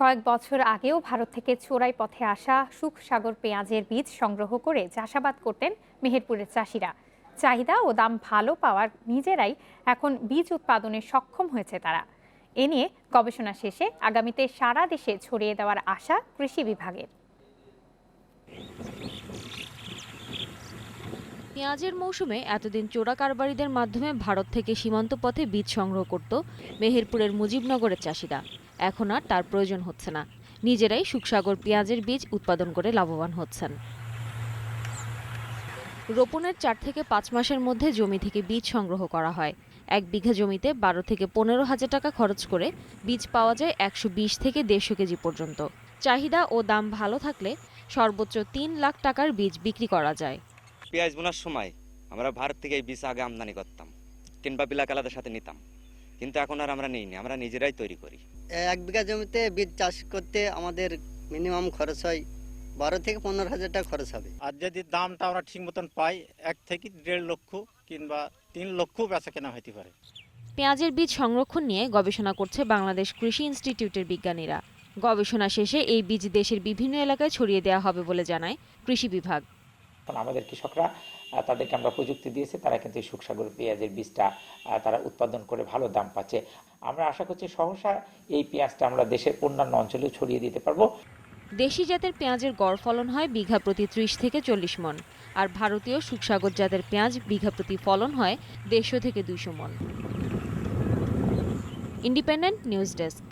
কয়েক বছর আগেও ভারত থেকে চোরাই পথে আসা সুখসাগর পেঁয়াজের বীজ সংগ্রহ করে চাষাবাদ করতেন মেহেরপুরের চাষিরা। চাহিদা ও দাম ভালো পাওয়ার নিজেরাই এখন বীজ উৎপাদনে সক্ষম হয়েছে তারা। এ নিয়ে গবেষণা শেষে আগামীতে সারা দেশে ছড়িয়ে দেওয়ার আশা কৃষি বিভাগের। পেঁয়াজের মৌসুমে এতদিন চোরা কারবারিদের মাধ্যমে ভারত থেকে সীমান্ত পথে বীজ সংগ্রহ করত মেহেরপুরের মুজিবনগরের চাষিরা। এখন আর তার প্রয়োজন হচ্ছে না। নিজেরাই সুখসাগর পেঁয়াজের বীজ উৎপাদন করে লাভবান হচ্ছেন। রোপণের চার থেকে পাঁচ মাসের মধ্যে জমি থেকে বীজ সংগ্রহ করা হয়। এক বিঘা জমিতে বারো থেকে পনেরো হাজার টাকা খরচ করে বীজ পাওয়া যায় একশো বিশ থেকে দেড়শো কেজি পর্যন্ত। চাহিদা ও দাম ভালো থাকলে সর্বোচ্চ তিন লাখ টাকার বীজ বিক্রি করা যায়। পেঁয়াজ বোনার সময় আমরা ভারত থেকে এই বীজ আগে আমদানি করতাম। কিংবা বিলাক আলাদার সাথে নিতাম। কিন্তু এখন আর আমরা নিইনি আমরা নিজেরাই তৈরি করি। এক বিঘা জমিতে বীজ চাষ করতে আমাদের মিনিমাম খরচ হয় বারো থেকে পনেরো হাজার টাকা খরচ হবে। আর যদি দামটা আমরা ঠিক মতন পাই এক থেকে দেড় লক্ষ কিংবা তিন লক্ষ বেচা কেনা হইতে পারে। পেঁয়াজের বীজ সংরক্ষণ নিয়ে গবেষণা করছে বাংলাদেশ কৃষি ইনস্টিটিউটের বিজ্ঞানীরা। গবেষণা শেষে এই বীজ দেশের বিভিন্ন এলাকায় ছড়িয়ে দেওয়া হবে বলে জানায় কৃষি বিভাগ। এখন আমাদের কৃষকরা তাদেরকে আমরা প্রযুক্তি দিয়েছি, তারা কিন্তু এই সুখসাগর পেঁয়াজের বীজটা তারা উৎপাদন করে ভালো দাম পাচ্ছে। আমরা আশা করছি সহসা এই পেঁয়াজটা আমরা দেশের অন্যান্য অঞ্চলেও ছড়িয়ে দিতে পারব। দেশি জাতের পেঁয়াজের গড় ফলন হয় বিঘা প্রতি ত্রিশ থেকে চল্লিশ মন, আর ভারতীয় সুখসাগর জাতের পেঁয়াজ বিঘা প্রতি ফলন হয় দেড়শো থেকে দুইশো মন। Independent news desk.